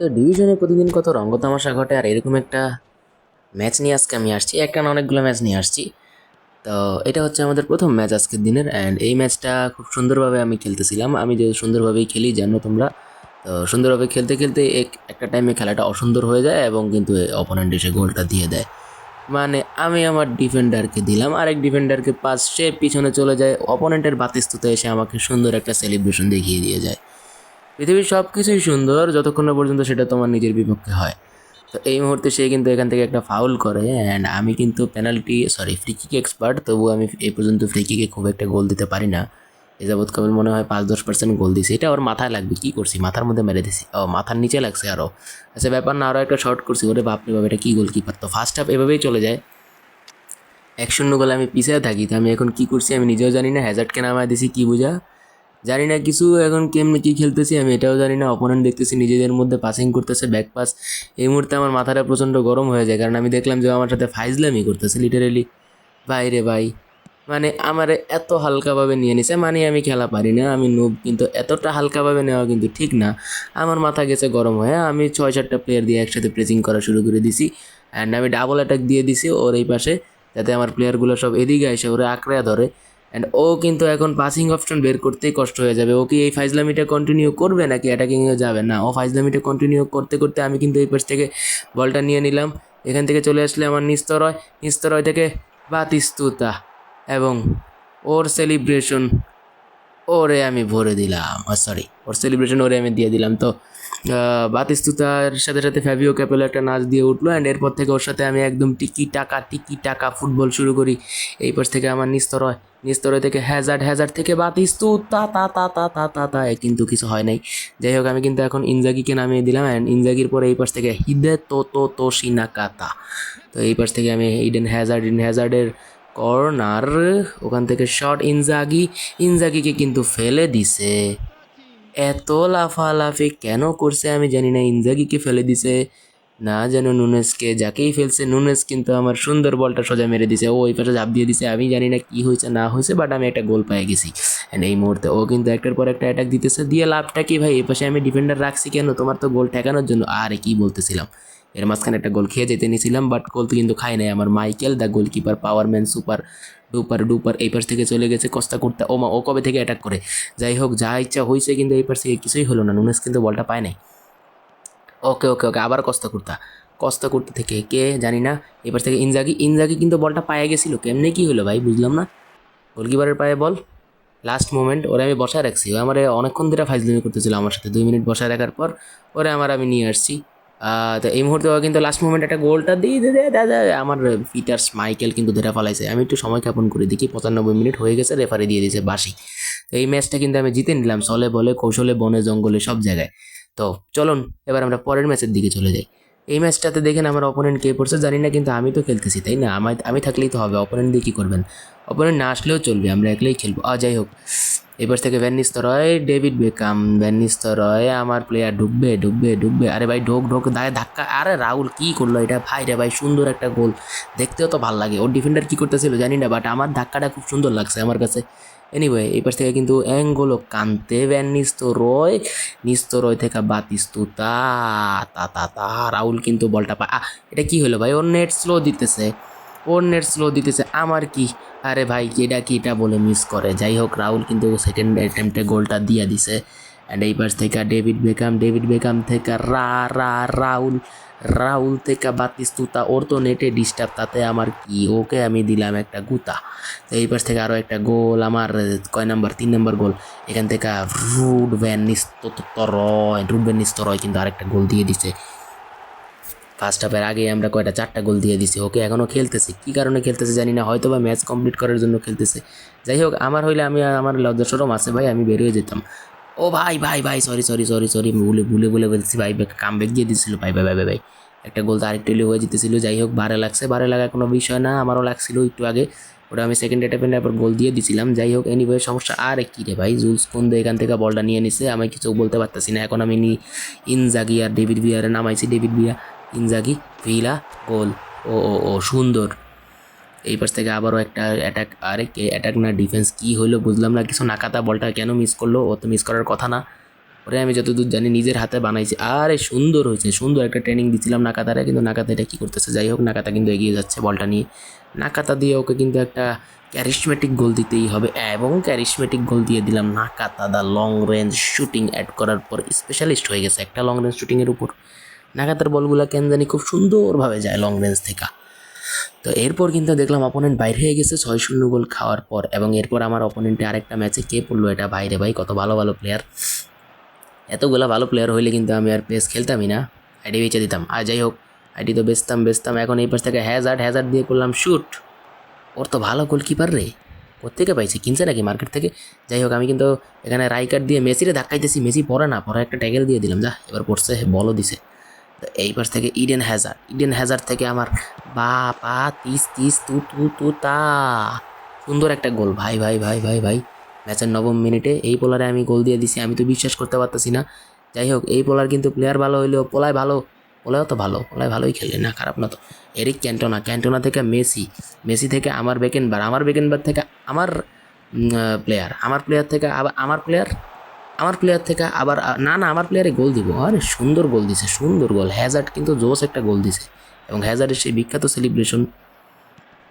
তো ডিভিশনে প্রতিদিন কত রঙ্গ তামাশা ঘটে আর এরকম একটা ম্যাচ নিয়ে আজকে আমি আসছি। একটা না অনেকগুলো ম্যাচ নিয়ে আসছি। তো এটা হচ্ছে আমাদের প্রথম ম্যাচ আজকের দিনের অ্যান্ড এই ম্যাচটা খুব সুন্দরভাবে আমি খেলতেছিলাম। আমি যে সুন্দরভাবেই খেলি, জানো তোমরা। তো সুন্দরভাবে খেলতে খেলতে এক একটা টাইমে খেলাটা অসুন্দর হয়ে যায় এবং কিন্তু অপোনেন্ট এসে গোলটা দিয়ে দেয়। মানে আমি আমার ডিফেন্ডারকে দিলাম। আরেক ডিফেন্ডারকে সে পিছনে চলে যায়। অপোনেন্টের বাতিস্তুতে এসে আমাকে সুন্দর একটা সেলিব্রেশন দেখিয়ে দিয়ে যায়। পৃথিবীর সব কিছুই সুন্দর যতক্ষণ না পর্যন্ত সেটা তোমার নিজের বিপক্ষে হয়। তো এই মুহূর্তে সে কিন্তু এখান থেকে একটা ফাউল করে অ্যান্ড আমি কিন্তু penalty sorry free kick expert তবু আমি এই পর্যন্ত ফ্রি কিকে খুব একটা গোল দিতে পারি না। এ যাবৎ কেবল মনে হয় পাঁচ দশ পার্সেন্ট গোল দিছি এটা ওর মাথায় লাগবে, কী করছি? মাথার মধ্যে মেরে দিছি। ও, মাথার নিচে লাগছে আরও আচ্ছা ব্যাপার না আরও একটা শর্ট করছি। ওরে বাপরে বাপ, এটা কী গোল কিপার তো ফার্স্ট হাফ এভাবেই চলে যায়। এক শূন্য গোলে আমি পিছিয়ে থাকি, তো আমি এখন কী করছি আমি নিজেও জানি না। হ্যাজার্ডকে নামায় দিছি, কী বোঝা? জানি না কিছু এখন কেমনে কী খেলতেছি, আমি এটাও জানি না। অপোনেন্ট দেখতেছি, নিজেদের মধ্যে পাসিং করতেছে ব্যাক পাস এই মুহূর্তে আমার মাথাটা প্রচণ্ড গরম হয়ে যায়, কারণ আমি দেখলাম যে আমার সাথে ফাইজলামি করতেছে লিটারেলি ভাই রে ভাই মানে আমার এত হালকাভাবে নিয়ে নিছে মানে আমি খেলা পারি না, আমি নুব কিন্তু এতটা হালকাভাবে নেওয়া কিন্তু ঠিক না। আমার মাথা গেছে গরম হয়ে, আমি ছয় চারটা প্লেয়ার দিয়ে একসাথে প্রেসিং করা শুরু করে দিছি অ্যান্ড আমি ডাবল অ্যাটাক দিয়ে দিছি ওর এই পাশে, যাতে আমার প্লেয়ারগুলো সব এদিকে এসে ওরা আঁকড়া ধরে। অ্যান্ড ও কিন্তু এখন পাসিং অপশন বের করতেই কষ্ট হয়ে যাবে। ও কি এই ফাইজলামিটা কন্টিনিউ করবে নাকি অ্যাটাকিংয়ে যাবে? না, ও ফাইজলামিটা কন্টিনিউ করতে করতে আমি কিন্তু এই পাশ থেকে বলটা নিয়ে নিলাম। এখান থেকে চলে আসলে আমার নিস্তরয়। নিস্তরয় থেকে বাতিস্তুতা এবং ওর সেলিব্রেশন ওরে আমি ভরে দিলাম। সরি ওর সেলিব্রেশন ওরে আমি দিয়ে দিলাম। তো বাতিস্তুতার সাথে সাথে ফ্যাবিও ক্যাপেল একটা নাচ দিয়ে উঠল অ্যান্ড এরপর থেকে ওর সাথে আমি একদম টিকি টাকা টিকি টাকা ফুটবল শুরু করি। এই পাশ থেকে আমার নিস্তরয় নিস্তরয় থেকে হ্যাজার্ড হ্যাজার্ড থেকে বাতিস্তুতা তা তা তা তা তা তা এ কিন্তু কিছু হয় নাই। যাই হোক, আমি কিন্তু এখন ইনজাগিকে নামিয়ে দিলাম অ্যান্ড ইনজাগির পরে এই পাশ থেকে হিদে তো তো তো সিনাকাতা তো এই পাশ থেকে আমি ইডেন হ্যাজার্ড ইন হ্যাজার্ডের কর্নার, ওখান থেকে শর্ট ইনজাগি, ইনজাগিকে কিন্তু ফেলে দিছে। এত লাফালাফি কেন করছে আমি জানি না, ইনজাগিকে ফেলে দিছে। না যেন নুনেসকে যাকেই ফেলছে, নুনেস কিন্তু আমার সুন্দর বলটা সোজা মেরে দিছে। ও ওই পাশে ঝাঁপ দিয়ে দিছে। আমি জানি না কি হয়েছে, না হয়েছে বাট আমি একটা গোল পেয়ে গেছি। অ্যান্ড এই মুহূর্তে ও কিন্তু একটার পর একটা অ্যাটাক দিতেছে। দিয়ে লাভটা কি ভাই? এই পাশে আমি ডিফেন্ডার রাখছি কেন? তোমার তো গোল ঠেকানোর জন্য। আরে কি বলতেছিলাম? এর মাঝখানে একটা গোল খেয়ে যেতে নিয়েছিলাম বাট গোল তো কিন্তু খাই নাই। আমার Michael the goalkeeper powerman super duper duper এই পাশ থেকে চলে গেছে কস্তা কুর্তা ও মা ও কবে থেকে অ্যাটাক করে? যাই হোক, যা ইচ্ছা হয়েছে কিন্তু এই পাশ থেকে কিছুই হলো না। নুনেস কিন্তু বলটা পায় নাই। ওকে ওকে ওকে আবার কস্তা কুর্তা। কস্তা কুর্তা থেকে কে জানি না এবার থেকে ইনজাগি ইনজাগি কিন্তু বলটা পায়ে গেছিল কেমনে কি হলো ভাই বুঝলাম না। গোলকিপারের পায়ে বল। লাস্ট মোমেন্ট ওরে আমি বসায় রাখছি। আমার অনেকক্ষণ ধরে ফাইজলামি করতেছিল আমার সাথে। দুই মিনিট বসায় রাখার পর ওরে আমার আমি নিয়ে আসছি। তো এই মুহূর্তে কিন্তু লাস্ট মোমেন্ট একটা গোলটা দিয়ে দে দে দে, দে, আমার পিটার্স মাইকেল কিন্তু ধরে ফেলাইছে। আমি একটু সময় জ্ঞাপন করে দেখি পঁচানব্বই মিনিট হয়ে গেছে রেফারি দিয়ে দিয়েছে বাসি তো এই ম্যাচটা কিন্তু আমি জিতে নিলাম সলে বলে কৌশলে বনে জঙ্গলে সব জায়গায়। তো চলুন, এবার আমরা পরের ম্যাচের দিকে চলে যাই। এই ম্যাচটাতে দেখেন আমার অপোনেন্ট কে পড়ছে, জানি না কিন্তু আমি তো খেলতেছি, তাই না? আমার আমি থাকলেই তো হবে অপোনেন্ট দিয়ে কী করবেন? অপোনেন্ট না আসলেও চলবে, আমরা একলেই খেলব। আ যাই হোক, এবার থেকে ভ্যানিস্তরয় ডেভিড বেকাম ভ্যানিস্তরয় আমার প্লেয়ার ঢুকবে ঢুকবে ঢুকবে। আরে ভাই, ঢোক ঢোক দায় ধাক্কা। আরে রাহুল, কি করল এটা? ভাই রে ভাই, সুন্দর একটা গোল দেখতেও তো ভালো লাগে। ওর ডিফেন্ডার কী করতেছিল জানি না বাট আমার ধাক্কাটা খুব সুন্দর লাগছে আমার কাছে। এনিওয়ে পাশ থেকে কিন্তু অ্যাঙ্গোলো কান্তে ভ্যান নিস্ত রয় থেকে বাতিস্তু তা তা তা তা রাহুল কিন্তু বলটা পা এটা কি হলো ভাই? ওর নেট স্লো দিতেছে। ওর নেট স্লো দিতেছে। আমার কি? আরে ভাই, এটা কি? এটা বলে মিস করে। যাই হোক, রাহুল কিন্তু সেকেন্ড অ্যাটেম্পটে গোলটা দিয়ে দিছে। অ্যান্ড এই পাশ থেকে ডেভিড বেকাম ডেভিড বেকাম থেকে রা রা রাহুল রাহুল থেকে বাতিস্তুতা ওর তো নেটে ডিস্টার্ব তাতে আমার কি? ওকে আমি দিলাম একটা গুতা। তো এই পাশ থেকে আরও একটা গোল, আমার কয় নাম্বার? তিন নাম্বার গোল। এখান থেকে Ruud van Nistelrooy Ruud van Nistelrooy কিন্তু আরেকটা গোল দিয়ে দিছে। ফার্স্ট হাফের আগে আমরা কয়টা? চারটা গোল দিয়ে দিছি। ওকে এখনও খেলতেছে। কী কারণে খেলতেছে জানি না হয়তো বা ম্যাচ কমপ্লিট করার জন্য খেলতেছে। যাই হোক, আমার হইলে আমি, আমার লজ্জা সরম আছে ভাই, আমি বেরিয়ে যেতাম। ও ভাই ভাই ভাই সরি সরি সরি সরি ভুলে ভুলে ভুলে বলছি ভাই কাম ব্যাক দিয়ে দিছিল, ভাই ভাই ভাই ভাই ভাই। একটা গোল তো আরেকটু হয়ে যেতেছিল, যাই হোক বারে লাগছে বারে লাগা কোনো বিষয় না, আমারও লাগছিল একটু আগে। ওটা আমি সেকেন্ড অ্যাটেপে পর গোল দিয়ে দিছিলাম, যাই হোক এনিওয়ে সমস্যা, আর কি রে ভাই জুলস কুন্দে এখান থেকে বলটা নিয়ে নিছে, আমি কিছু বলতে পারতেছি না, এখন আমি নি ইনজাগি আর ডেভিড বিয়ারে নামাইছি David Villa Inzaghi Villa goal ও ও ও, সুন্দর। এই পাশ থেকে আবারও একটা অ্যাটাক আরে কে অ্যাটাক না ডিফেন্স কি হলো বুঝলাম না, কিছু নাকাতা বলটা কেন মিস করল, ও তো মিস করার কথা না। ওরে আমি যতদূর জানি নিজের হাতে বানাইছি। আরে সুন্দর হয়েছে, সুন্দর একটা ট্রেনিং দিছিলাম নাকাতারে, কিন্তু নাকাতা এটা কী করতেছে? যাই হোক, নাকাতা কিন্তু এগিয়ে যাচ্ছে বলটা নিয়ে। নাকাতা দিয়ে ওকে কিন্তু একটা ক্যারিশমেটিক গোল দিতেই হবে, এবং ক্যারিশমেটিক গোল দিয়ে দিলাম Nakata the long range shooting add করার পর স্পেশালিস্ট হয়ে গেছে একটা লং রেঞ্জ শুটিংয়ের উপর। নাকাতার বলগুলো কেন জানি খুব সুন্দরভাবে যায় লং রেঞ্জ থেকে। তো এরপর কিন্তু দেখলাম অপোনেন্ট বাইরে হয়ে গেছে, ছয় শূন্য গোল খাওয়ার পর এবং এরপর আমার অপোনেন্টে আরেকটা ম্যাচে কে পড়ল এটা? বাইরে ভাই, কত ভালো ভালো প্লেয়ার এতগুলো ভালো প্লেয়ার হইলে কিন্তু আমি আর পেস খেলতামই না। আইডি বেঁচে দিতাম। আর যাই হোক, আইডি তো বেচতাম বেচতাম। এখন এই পাশ থেকে হ্যাজার্ড হ্যাজার্ড দিয়ে করলাম শ্যুট ওর তো ভালো গোলকিপার রে। কোথেকে পাইছে? কিনছে নাকি মার্কেট থেকে? যাই হোক, আমি কিন্তু এখানে রাইকার দিয়ে মেসিরে ধাক্কাইতেছি। মেসি পরে না, পরে একটা ট্যাগেল দিয়ে দিলাম। যা, এবার পড়ছে বলও দিছে। তো এই থেকে ইডেন হ্যাজার ইডেন হ্যাজার থেকে আমার বা পা তিস তিস, তু তু তু, তা। সুন্দর একটা গোল। ভাই ভাই ভাই ভাই ভাই, ম্যাচের নবম মিনিটে এই পোলারে আমি গোল দিয়ে দিছি, আমি তো বিশ্বাস করতে পারতেছি না। যাই হোক, এই পোলার কিন্তু প্লেয়ার ভালো হইলেও পোলায় ভালো পোলাও তো ভালো, পোলায় ভালোই খেলে, না খারাপ না তো। এরিক ক্যান্টোনা ক্যান্টোনা থেকে মেসি মেসি থেকে আমার বেকেনবার আমার বেকেনবার থেকে আমার প্লেয়ার আমার প্লেয়ার থেকে আবার, আমার প্লেয়ার আমার প্লেয়ার থেকে আবার না না, আমার প্লেয়ারে গোল দিব। আরে, সুন্দর গোল দিছে, সুন্দর গোল হ্যাজার্ড কিন্তু জোস একটা গোল দিছে। এবং হ্যাজার্ডের সেই বিখ্যাত সেলিব্রেশন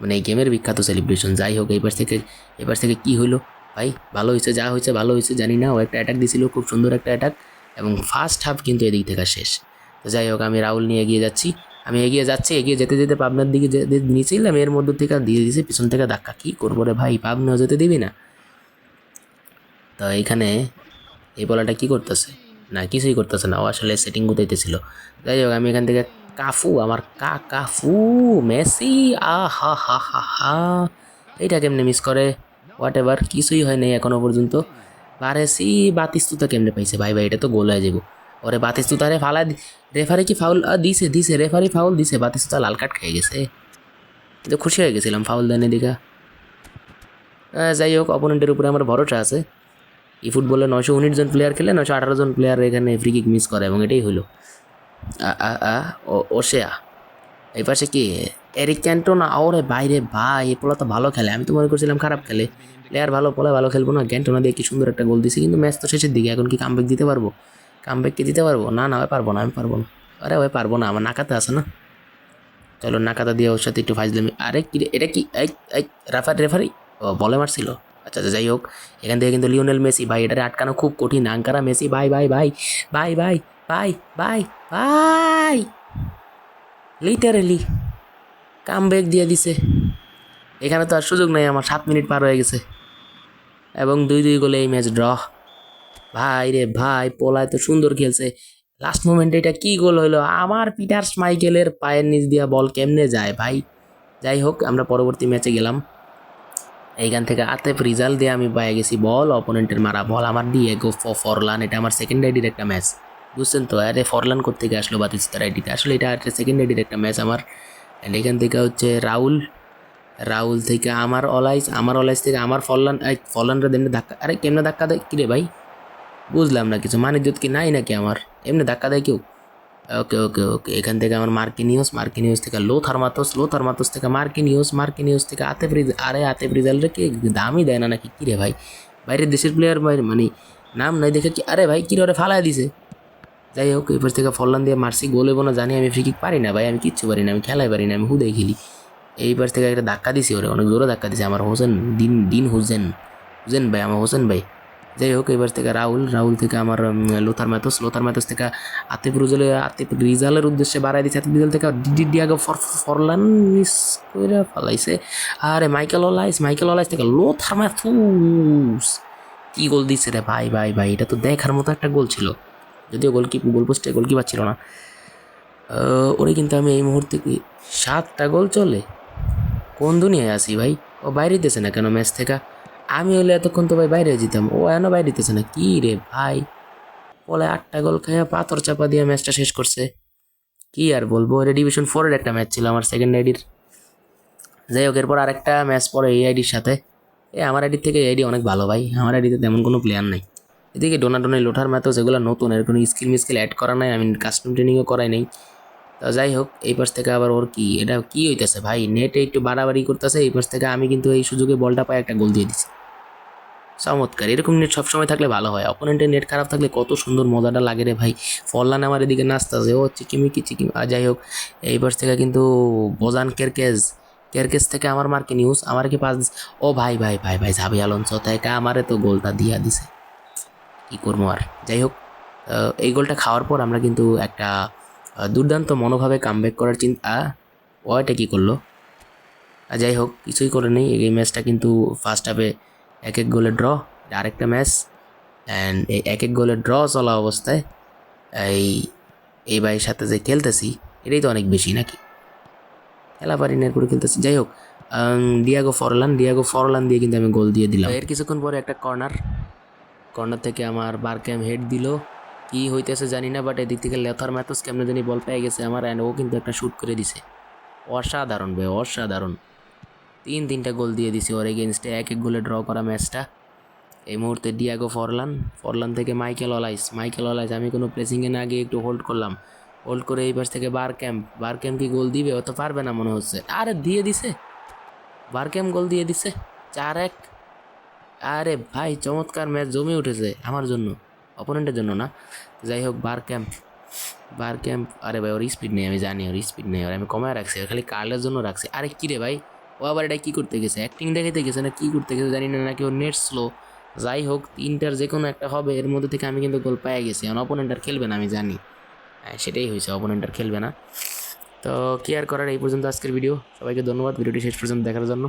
মানে এই গেমের বিখ্যাত সেলিব্রেশন যাই হোক, এবার থেকে এবার থেকে কি হলো ভাই, ভালো হয়েছে যা হয়েছে ভালো হয়েছে জানি না। ও একটা অ্যাটাক দিছিল, খুব সুন্দর একটা অ্যাটাক এবং ফার্স্ট হাফ কিন্তু এদিক থেকে শেষ। তো যাই হোক, আমি রাহুল নিয়ে এগিয়ে যাচ্ছি। আমি এগিয়ে যাচ্ছি, এগিয়ে যেতে যেতে পাবনার দিকে যে- নিয়েছিলাম এর মধ্যে থেকে দিয়ে দিয়েছে পিছন থেকে ধাক্কা। কী করব রে ভাই, পাবনাও যেতে দিবি না? তো এইখানে এই বলাটা কি করতেছে? না, কিছুই করতেছে না। ও আসলে সেটিং গুতাইতেছিল। যাই হোক, আমি এখান থেকে কাফু, আমার কা কাফু, মেসি আ হা হা হা। হা এইটা কেমনে মিস করে? হোয়াট এভার কিছুই হয় নাই এখনও পর্যন্ত। বারেসি বাতিস্তুতা কেমনে পাইছে? ভাই ভাই, এটা তো গোল হয়ে যাব ওরে বাতিস্তুতারে ফালা রেফারি কি ফাউল দিছে দিছে, রেফারি ফাউল দিছে, বাতিস্তুতা লাল কার্ড খেয়ে গেছে। কিন্তু খুশি হয়ে গেছিলাম ফাউল দেনে দিঘা যাই হোক অপোনেন্টের উপরে আমার ভরসা আছে। ই ফুটবলে নয়শো উনিশ জন প্লেয়ার খেলে নয়শো আঠারো জন প্লেয়ার এখানে ফ্রি কিক মিস করে এবং এটাই হলো। ওশেয়া এই পাশে কি? এরিক ক্যান্টোনা ওরে বাইরে, ভাই এ পোলা তো ভালো খেলে। আমি তো মনে করছিলাম খারাপ খেলে। প্লেয়ার ভালো, পোলা ভালো খেলব না। ক্যান্টোনা দিয়ে কি সুন্দর একটা গোল দিছে। কিন্তু ম্যাচ তো শেষের দিকে। এখন কি কামব্যাক দিতে পারব? কামব্যাক কি দিতে পারব? না না, ওই পারব না, আমি পারব না। আরে, ওই পারব না। আমার নাকাতে আছে না। চলো, নাকাতা দিয়ে ওর সাথে একটু ফাইজলামি। আরে, কি এটা কি? Referee referee? ও, বলে মারছিল। আচ্ছা আচ্ছা যাই হোক। এখান থেকে কিন্তু লিওনেল মেসি, ভাই, এটারে আটকানো খুব কঠিন। আঙ্কারা মেসি, ভাই ভাই ভাই ভাই ভাই ভাই ভাই ভাই। লিটারেলি কাম ব্যাক দিয়ে দিছে। এখানে তো আর সুযোগ নেই, আমার সাত মিনিট পার হয়ে গেছে। এবং দুই দুই গোলে এই ম্যাচ ড্র। ভাই রে ভাই, পোলায় তো সুন্দর খেলছে। লাস্ট মোমেন্টে এটা কি গোল হইল আমার পিটার মাইকেলের পায়ের নিচ দিয়া বল কেমনে যায় ভাই? যাই হোক, আমরা পরবর্তী ম্যাচে গেলাম। এইখান থেকে আতেফ রিজাল্ট দিয়ে আমি পায়ে গেছি। বল অপোনেন্টের মারা। বল আমার দিয়ে গো ফরলান এটা আমার সেকেন্ড আইডির একটা ম্যাচ বুঝছেন তো? আরে ফরলান করতে গিয়ে আসলো বাতিস্তার আইডিতে আসলে এটা একটা সেকেন্ড আইডির একটা ম্যাচ আমার। অ্যান্ড এখান থেকে হচ্ছে রাহুল রাহুল থেকে আমার অলাইস আমার অলাইস থেকে আমার ফরলান ফরলানরা দেমনে ধাক্কা আরে কেমনে ধাক্কা দেয়? কিরে ভাই? বুঝলাম না কিছু। মানে কি নাই নাকি আমার? এমনি ধাক্কা দেয় কেউ? ওকে ওকে ওকে এখান থেকে আমার মার্কিনিউস মার্কিনিউস থেকে লো থার্মাতোস লো থার্মাতোস থেকে মার্কিনিউস মার্কিনিউস থেকে আতেফ রিজ আরে আতেফ রিজাল্টে কি দামই দেয় না নাকি? কিরে ভাই? বাইরের দেশের প্লেয়ার বাইরে মানে নাম নাই দেখে কি, আরে ভাই, কিরে ওরে ফালাই দিছে? যাই হোক এরপর থেকে ফল্লান দিয়ে মারছি, গোল হব না, জানি আমি ফ্রি কিক পারি না ভাই, আমি কিচ্ছু পারি না, আমি খেলাই পারি না, আমি হুদাই খেলি। এইবার থেকে একটা ধাক্কা দিছি ওরে, অনেক জোরে ধাক্কা দিছে আমার হোসেন, দিন দিন হোসেন হোসেন ভাই, আমার হোসেন ভাই। যাই হোক এবার থেকে রাহুল রাহুল থেকে আমার লোথার ম্যাথস লোথার ম্যাথস থেকে আতিফ রুজলে আতিফ রিজালের উদ্দেশ্যে বাড়াই দিচ্ছে আতিফ রিজাল থেকে ফর, ফরলান মিস করে ফালাইছে। আরে মাইকেল ওলাইস মাইকেল ওলাইস থেকে লোথার ম্যাথুস কি গোল দিচ্ছে রে ভাই ভাই ভাই, এটা তো দেখার মতো একটা গোল ছিল। যদিও গোলকি গোল পোস্টে গোলকিপার ছিল না। ওরে কিন্তু আমি এই মুহূর্তে কি সাতটা গোল চলে? কোন দুনিয়ায় আছি ভাই? ও বাইরে দিতেছে না কেন ম্যাচ থেকে? আমি হলে এতক্ষণ তো ভাই বাইরে যেতাম। ও এন বাইরে দিতেছে না। কি রে ভাই? বলে আটটা গোল খাইয়া পাথর চাপা দিয়ে ম্যাচটা শেষ করছে। কি আর বলব? এটা ডিভিশন ফোরের একটা ম্যাচ ছিল আমার সেকেন্ড আইডির যাই হোক, এরপর আরেকটা ম্যাচ পরে এই আইডির সাথে। এ, আমার আইডির থেকে এই আইডি অনেক ভালো ভাই। আমার আইডিতে তেমন কোনো প্লেয়ার নাই। এদিকে ডোনাডোনে লোঠার ম্যাথও যেগুলো নতুন, এর কোনো স্কিল মিস্কিল অ্যাড করা নাই। আমি কাস্টম ট্রেনিংও করাই নাই। তো যাই হোক, এই পাশ থেকে আবার ওর কি, এটা কি হইতেছে ভাই? নেটে একটু বাড়াবাড়ি করতেছে, এই পাশ থেকে আমি কিন্তু এই সুযোগে বলটা পাই একটা গোল দিয়ে দিছি। চমৎকার, এরকম নেট সবসময় থাকলে ভালো হয়। অপোনেন্টের নেট খারাপ থাকলে কত সুন্দর মজাটা লাগে রে ভাই। ফরলান আমার এদিকে নাচতেছে, ও চিকিম আর যাই হোক, এই পাশ থেকে কিন্তু বোজান কেরকেজ কেরকেজ থেকে আমার মার্কে নিউজ, আমার কি পাস ও ভাই ভাই ভাই ভাই ঝাবি আলঞ্চ থেকে আমারে তো গোলটা দিয়া দিছে। কি করব আর? যাই হোক এই গোলটা খাওয়ার পর আমরা কিন্তু একটা দুর্দান্ত মনোভাবে কামব্যাক করার চিন্তা ওয়াইটা কী করল? যাই হোক, কিছুই করে নেই। এই ম্যাচটা কিন্তু ফার্স্ট হাফে এক এক গোলে ড্র আরেকটা ম্যাচ অ্যান্ড এই এক এক গোলে ড্র চলা অবস্থায় এই এই ভাইয়ের সাথে যে খেলতেছি, এটাই তো অনেক বেশি নাকি? খেলা পারি না করে খেলতেছি। যাই হোক ডিয়াগো ফরলান ডিয়াগো ফরলান দিয়ে কিন্তু আমি গোল দিয়ে দিলাম। এর কিছুক্ষণ পরে একটা কর্নার কর্নার থেকে আমার বার ক্যাম হেড দিল। কি হইতেছে জানি না বাট এদিক থেকে লেথার ম্যাথস কেমনে জানি বল পেয়ে গেছে আমার অ্যান্ড ও কিন্তু একটা শ্যুট করে দিছে। অসাধারণ বে অসাধারণ। তিন তিনটা গোল দিয়ে দিছে ওর এগেনস্টে এক এক গোলে ড্র করা ম্যাচটা এই মুহূর্তে ডিয়াগো ফরলান ফরলান থেকে মাইকেল অলাইস মাইকেল অলাইস আমি কোনো প্লেসিংয়ে না গিয়ে একটু হোল্ড করলাম। হোল্ড করে এই পাশ থেকে বার ক্যাম্প বার ক্যাম্প কি গোল দিবে? অত পারবে না মনে হচ্ছে। আরে দিয়ে দিছে। বার ক্যাম্প গোল দিয়ে দিছে। চার এক। আরে ভাই, চমৎকার ম্যাচ জমে উঠেছে আমার জন্য। অপোনেন্টের জন্য না। যাই হোক, বার ক্যাম্প বার ক্যাম্প। আরে ভাই, ওর স্পিড নেই, আমি জানি ওর স্পিড নেই। ওর আমি কমায় রাখছি খালি কার্লের জন্য রাখছি। আরে কী রে ভাই, ও আবার এটা কী করতে গেছে? অ্যাক্টিং দেখাতে গেছে না কী করতে গেছে জানি না, নাকি ওর নেট স্লো যাই হোক, তিনটার যে কোনো একটা হবে, এর মধ্যে থেকে আমি কিন্তু গোল পেয়ে গেছি। আর অপোনেন্ট আর খেলবে না, আমি জানি। হ্যাঁ সেটাই হয়েছে অপোনেন্ট আর খেলবে না। তো কেয়ার করার, এই পর্যন্ত আজকের ভিডিও সবাইকে ধন্যবাদ ভিডিওটি শেষ পর্যন্ত দেখার জন্য।